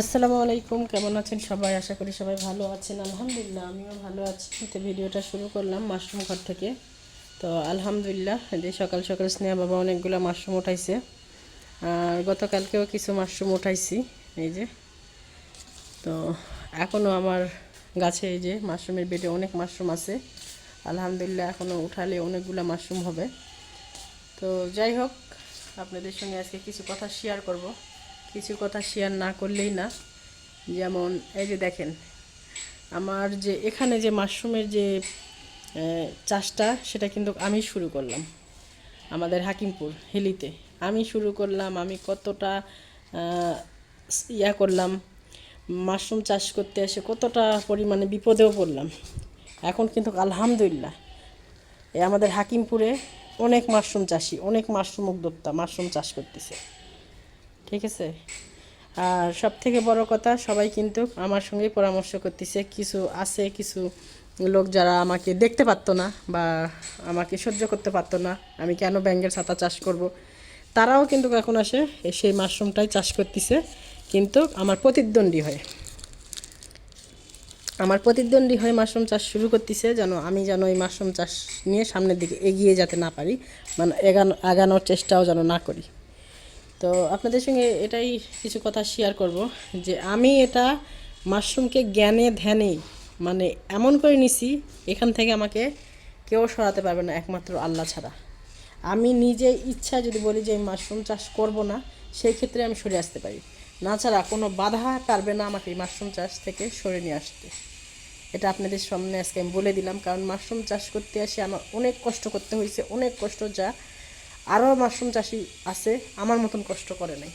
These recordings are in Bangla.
আসসালামু আলাইকুম, কেমন আছেন সবাই? আশা করি সবাই ভালো আছেন। আলহামদুলিল্লাহ, আমিও ভালো আছি। তো ভিডিওটা শুরু করলাম মাশরুম ঘর থেকে। তো আলহামদুলিল্লাহ যে সকাল সকাল স্নেহা বাবা অনেকগুলো মাশরুম উঠাইছে। আর গতকালকেও কিছু মাশরুম উঠাইছি, এই যে। তো এখনও আমার গাছে এই যে মাশরুমের বেডে অনেক মাশরুম আছে। আলহামদুলিল্লাহ এখনও উঠালে অনেকগুলো মাশরুম হবে। তো যাই হোক, আপনাদের সঙ্গে আজকে কিছু কথা শেয়ার করব। কিছু কথা শেয়ার না করলেই না। যেমন, এই যে দেখেন, আমার যে, এখানে যে মাশরুমের যে চাষটা, সেটা কিন্তু আমি শুরু করলাম আমাদের হাকিমপুর, হিলিতে। আমি শুরু করলাম, আমি কতটা ইয়া করলাম, মাশরুম চাষ করতে এসে কতটা পরিমাণে বিপদেও পড়লাম। এখন কিন্তু আলহামদুলিল্লাহ এই আমাদের হাকিমপুরে অনেক মাশরুম চাষি, অনেক মাশরুম উদ্যোক্তা মাশরুম চাষ করতেছে। ঠিক আছে? আর সব থেকে বড় কথা, সবাই কিন্তু আমার সঙ্গে পরামর্শ করতেছে, কিছু আছে, কিছু লোক যারা আমাকে দেখতে পারতো না বা আমাকে সহ্য করতে পারতো না, আমি কেন ব্যাঙ্গের ছাতা চাষ করব। তারাও কিন্তু এখন আসে সেই মাশরুমটাই চাষ করতেছে, কিন্তু আমার প্রতিদ্বন্দ্বী হয়। আমার প্রতিদ্বন্দ্বী হয়ে মাশরুম চাষ শুরু করতেছে, যেন আমি যেন এই মাশরুম চাষ নিয়ে সামনের দিকে এগিয়ে যেতে না পারি মানে এগানো, আগানোর চেষ্টাও যেন না করি। তো আপনাদের সঙ্গে এটাই কিছু কথা শেয়ার করব যে আমি এটা মাশরুমকে জ্ঞানে ধ্যানে মানে এমন করে নিছি, এখান থেকে আমাকে কেউ সরাতে পারবে না একমাত্র আল্লাহ ছাড়া। আমি নিজে ইচ্ছা যদি বলি যে আমি মাশরুম চাষ করব না, সেই ক্ষেত্রে আমি সরে আসতে পারি। না ছাড়া কোনো বাধা পারবে না আমাকে মাশরুম চাষ থেকে সরে নিয়ে আসতে। এটা আপনাদের সামনে আজকে আমি বলে দিলাম, কারণ মাশরুম চাষ করতে আসে আমার অনেক কষ্ট করতে হয়েছে, অনেক কষ্ট যা আরও মাশরুম চাষি আছে, আমার মতন কষ্ট করে নাই।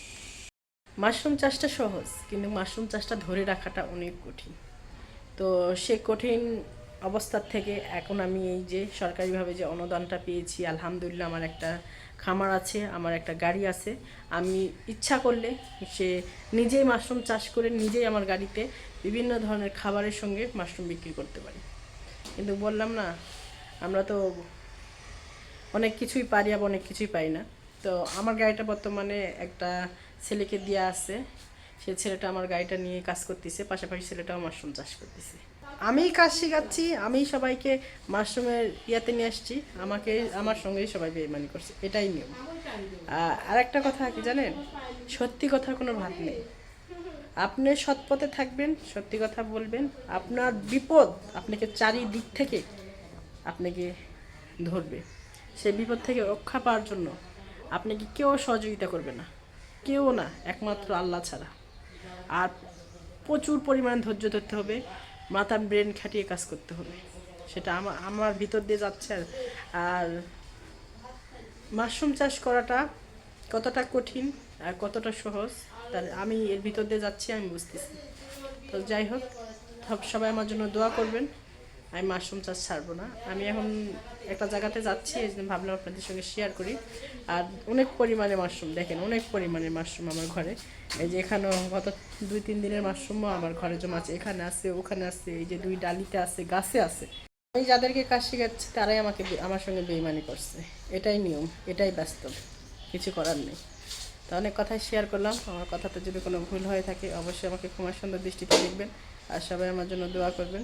মাশরুম চাষটা সহজ, কিন্তু মাশরুম চাষটা ধরে রাখাটা অনেক কঠিন। তো সে কঠিন অবস্থার থেকে এখন আমি এই যে সরকারিভাবে যে অনুদানটা পেয়েছি, আলহামদুলিল্লাহ আমার একটা খামার আছে, আমার একটা গাড়ি আছে। আমি ইচ্ছা করলে সে নিজেই মাশরুম চাষ করে নিজেই আমার গাড়িতে বিভিন্ন ধরনের খাবারের সঙ্গে মাশরুম বিক্রি করতে পারি। কিন্তু বললাম না, আমরা তো অনেক কিছুই পারি, আবার অনেক কিছুই পাই না। তো আমার গাড়িটা বর্তমানে একটা ছেলেকে দেওয়া আছে। সে ছেলেটা আমার গাড়িটা নিয়ে কাজ করতেছে, পাশাপাশি ছেলেটাও মাশরুম চাষ করতেছে। আমি কাজ শেখাচ্ছি আমি সবাইকে মাশরুমের ইয়াতে নিয়ে আসছি। আমাকে, আমার সঙ্গেই সবাই বেইমানি করছে, এটাই নিয়ম। আর একটা কথা কি জানেন? সত্যি কথার কোনো ভাত নেই। আপনি সৎ পথে থাকবেন, সত্যি কথা বলবেন। আপনার বিপদ আপনাকে চারিদিক থেকে আপনাকে ধরবে। সেই বিপদ থেকে রক্ষা পাওয়ার জন্য আপনাকে কেউ সহযোগিতা করবে না? কেউ না, একমাত্র আল্লাহ ছাড়া। আর প্রচুর পরিমাণ ধৈর্য ধরতে হবে, মাথা ব্রেন খাটিয়ে কাজ করতে হবে। সেটা আমার আমার ভিতর দিয়ে যাচ্ছে আর- আর মাশরুম চাষ করাটা কতটা কঠিন আর কতটা সহজ, তার আমি এর ভিতর দিয়ে যাচ্ছি, আমি বুঝতেছি। তো যাই হোক, সব- সবাই আমার জন্য দোয়া করবেন। আমি মাশরুম চাষ ছাড়বো না। আমি এখন একটা জায়গাতে যাচ্ছি, এই জন্য ভাবলাম আপনাদের সঙ্গে শেয়ার করি। আর অনেক পরিমাণে মাশরুম, দেখেন অনেক পরিমাণে মাশরুম আমার ঘরে। এই যে এখানেও গত দুই, তিন দিনের মাশরুমও আমার ঘরে জমা আছে। এখানে আছে, ওখানে আছে, এই যে দুই ডালিতে আছে, গাছে আছে। আমি যাদেরকে কাজ শেখাচ্ছি, তারাই আমাকে আমার সঙ্গে বেইমানি করছে। এটাই নিয়ম, এটাই বাস্তব কিছু করার নেই। তো অনেক কথাই শেয়ার করলাম। আমার কথাতে যদি কোনো ভুল হয়ে থাকে, অবশ্যই আমাকে ক্ষমা সুন্দর দৃষ্টিতে দেখবেন। আর সবাই আমার জন্য দোয়া করবেন।